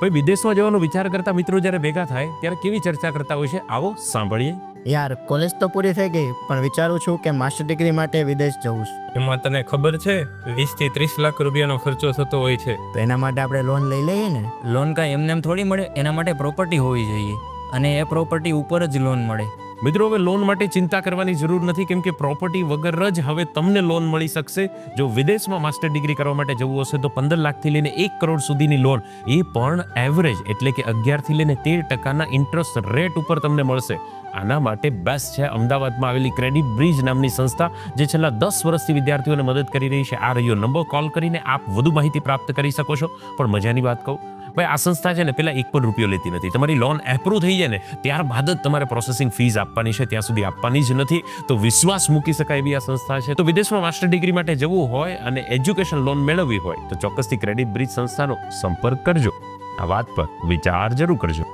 ભાઈ વિદેશમાં જવાનો વિચાર કરતા મિત્રો જ્યારે ભેગા થાય ત્યારે કેવી ચર્ચા કરતા હોય છે? આવો સાંભળીએ. યાર કોલેજ તો પૂરી થઈ ગઈ પણ વિચારું છું કે માસ્ટર ડિગ્રી માટે વિદેશ જવું છું. એમાં તને ખબર છે 20 થી ત્રીસ લાખ રૂપિયાનો ખર્ચો થતો હોય છે. તો એના માટે આપણે લોન લઈ લઈએ ને? લોન કાંઈ એમને એમ થોડી મળે એના માટે પ્રોપર્ટી હોવી જોઈએ. અને એ પ્રોપર્ટી ઉપર જ લોન મળે. મિત્રો, હવે લોન માટે ચિંતા કરવાની જરૂર નથી, કેમ કે પ્રોપર્ટી વગર જ હવે તમને લોન મળી શકશે. જો વિદેશમાં માસ્ટર ડિગ્રી કરવા માટે જવું હશે, તો પંદર લાખથી લઈને એક કરોડ સુધીની લોન એ પણ એવરેજ એટલે કે અગિયારથી લઈને તેર ટકાના ઇન્ટરેસ્ટ રેટ ઉપર તમને મળશે. આના માટે બેસ્ટ છે, અમદાવાદમાં આવેલી ક્રેડિટ બ્રિજ નામની સંસ્થા, જે છેલ્લા દસ વર્ષથી વિદ્યાર્થીઓને મદદ કરી રહી છે. આ રહ્યો નંબર કોલ કરીને આપ વધુ માહિતી પ્રાપ્ત કરી શકો છો. પણ મજાની વાત કહું, ભાઈ, આ સંસ્થા છે ને પહેલાં એક પણ રૂપિયો લેતી નથી. તમારી લોન એપ્રુવ થઈ જાય ને, ત્યારબાદ જ તમારે પ્રોસેસિંગ ફીસ આપવાની છે, ત્યાં સુધી આપવાની જ નથી. તો વિશ્વાસ મૂકી શકાય એવી આ સંસ્થા છે. તો વિદેશમાં માસ્ટર ડિગ્રી માટે જવું હોય અને એજ્યુકેશન લોન મેળવવી હોય, તો ચોક્કસથી ક્રેડિટ બ્રિજ સંસ્થાનો સંપર્ક કરજો. આ વાત પર વિચાર જરૂર કરજો.